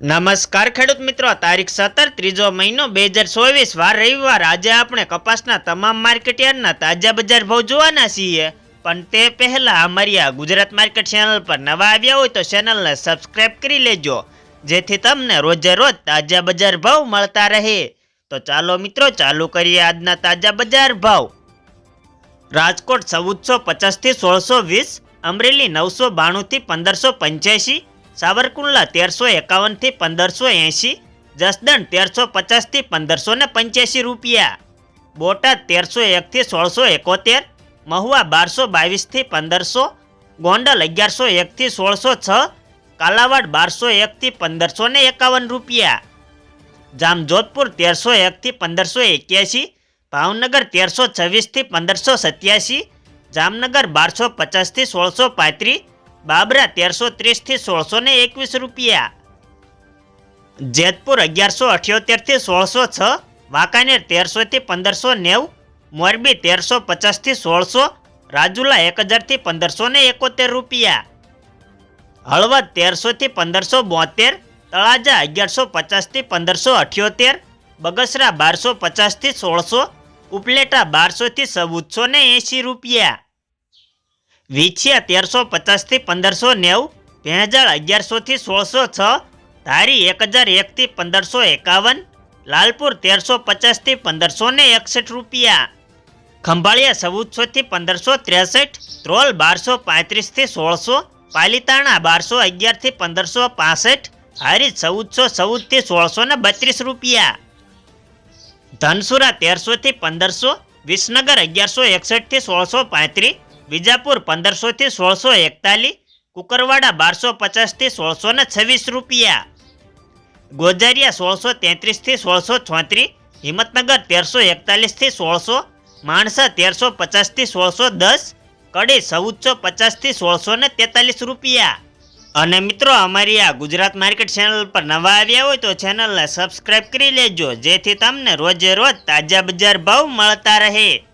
નમસ્કાર ખેડૂત મિત્રો, તારીખ સત્તર, ત્રીજો મહિનો બે હજાર ચોવીસ, વાર રવિવાર. આજે આપણે કપાસના તમામ માર્કેટ યાર્ડના તાજા બજાર ભાવ જોવાના છીએ. પણ તે પહેલાં અમારી આ ગુજરાત માર્કેટ ચેનલ પર નવા આવ્યા હોય તો ચેનલને સબસ્ક્રાઇબ કરી લેજો, જેથી તમને રોજે રોજ તાજા બજાર ભાવ મળતા રહે. તો ચાલો મિત્રો, ચાલુ કરીએ આજના તાજા બજાર ભાવ. રાજકોટ ચૌદસો પચાસથી સોળસો વીસ, અમરેલી નવસો બાણુંથી પંદરસો પંચ્યાસી સાવરકુંડલા તેરસો એકાવનથી પંદરસો એંશી, જસદણ તેરસો પચાસથી પંદરસો ને પંચ્યાસી રૂપિયા. બોટાદ તેરસો એકથી સોળસો એકોતેર, મહુવા બારસો બાવીસથી પંદરસો, ગોંડલ અગિયારસો એકથી સોળસો છ, કાલાવાડ બારસો એકથી પંદરસો ને એકાવન રૂપિયા. જામજોધપુર તેરસો એકથી પંદરસો એક્યાસી, ભાવનગર તેરસો છવ્વીસથી પંદરસો સત્યાસી, જામનગર બારસો પચાસથી સોળસો પાંત્રીસ બાબરા તેરસો ત્રીસથી સોળસો ને એકવીસ રૂપિયા. જેતપુર અગિયારસો અઠ્યોતેરથી સોળસો છ, વાંકાનેર તેરસોથી પંદરસો નેવું, મોરબી તેરસો પચાસથી સોળસો, રાજુલા એક હજારથી પંદરસો ને એકોતેર રૂપિયા. હળવદ તેરસોથી પંદરસો બોતેર, તળાજા અગિયારસો પચાસથી પંદરસો અઠ્યોતેર, બગસરા બારસો પચાસથી સોળસો, ઉપલેટા બારસોથી ચૌદસો ને એંશી રૂપિયા. વિછિયા તેરસો પચાસથી પંદરસો નેવું બે હજાર અગિયારસોથી સોળસો છ, ધારી એક હજાર એકથી પંદરસો એકાવન, લાલપુર તેરસો પચાસથી પંદરસો ને એકસઠ રૂપિયા. ખંભાળિયા ચૌદસોથી પંદરસો ત્રેસઠ ત્રોલ બારસો પાંત્રીસથી સોળસો, પાલિતાણા બારસો અગિયારથી પંદરસો પાસઠ, હારી ચૌદસો ચૌદથી સોળસો ને બત્રીસ રૂપિયા. ધનસુરા તેરસોથી પંદરસો, વિસનગર અગિયારસો એકસઠથી સોળસો પાંત્રીસ વિજાપુર પંદરસોથી સોળસો એકતાલીસ, કુકરવાડા બારસો પચાસથી સોળસો ને છવ્વીસ રૂપિયા. ગોજારિયા સોળસો તેત્રીસથી સોળસો છોત્રીસ, હિંમતનગર તેરસો એકતાલીસથી સોળસો, માણસા તેરસો પચાસથી સોળસો દસ, કડી ચૌદસો પચાસથી સોળસો ને તેતાલીસ રૂપિયા. અને મિત્રો, અમારી આ ગુજરાત માર્કેટ ચેનલ પર નવા આવ્યા હોય તો ચેનલને સબસ્ક્રાઈબ કરી લેજો, જેથી તમને રોજે રોજ તાજા બજાર ભાવ મળતા રહે.